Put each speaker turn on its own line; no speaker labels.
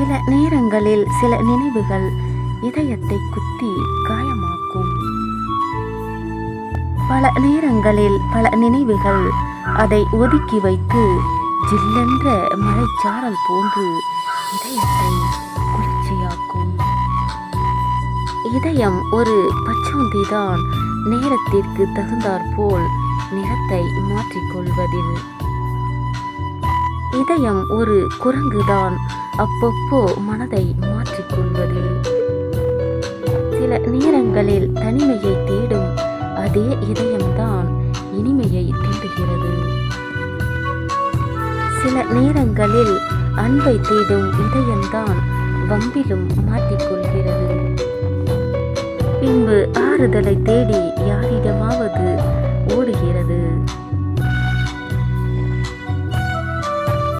சில நேரங்களில் சில நினைவுகள் இதயத்தை குத்தி காயமாக்கும். பல நேரங்களில் பல நினைவுகள் அதை ஒதுக்கி வைத்து ஜில்லென்ற மழைச்சாரல் போன்று இதயத்தை குளிர்ச்சியாக்கும். இதயம் ஒரு பச்சோந்திதான் நேரத்திற்கு தகுந்தாற்போல் நிறத்தை மாற்றிக்கொள்வதில் இதயம் ஒரு குரங்குதான். அப்பப்போ மனதை மாற்றிக்கொள்வதில். சில நேரங்களில் தனிமையை தேடும் அதே இதயம்தான் இனிமையை தேடுகிறது சில நேரங்களில் அன்பை தேடும் இதயம்தான் வம்பிலும் மாட்டிக்கொள்கிறது பின்பு ஆறுதலை தேடி யாரிடமாக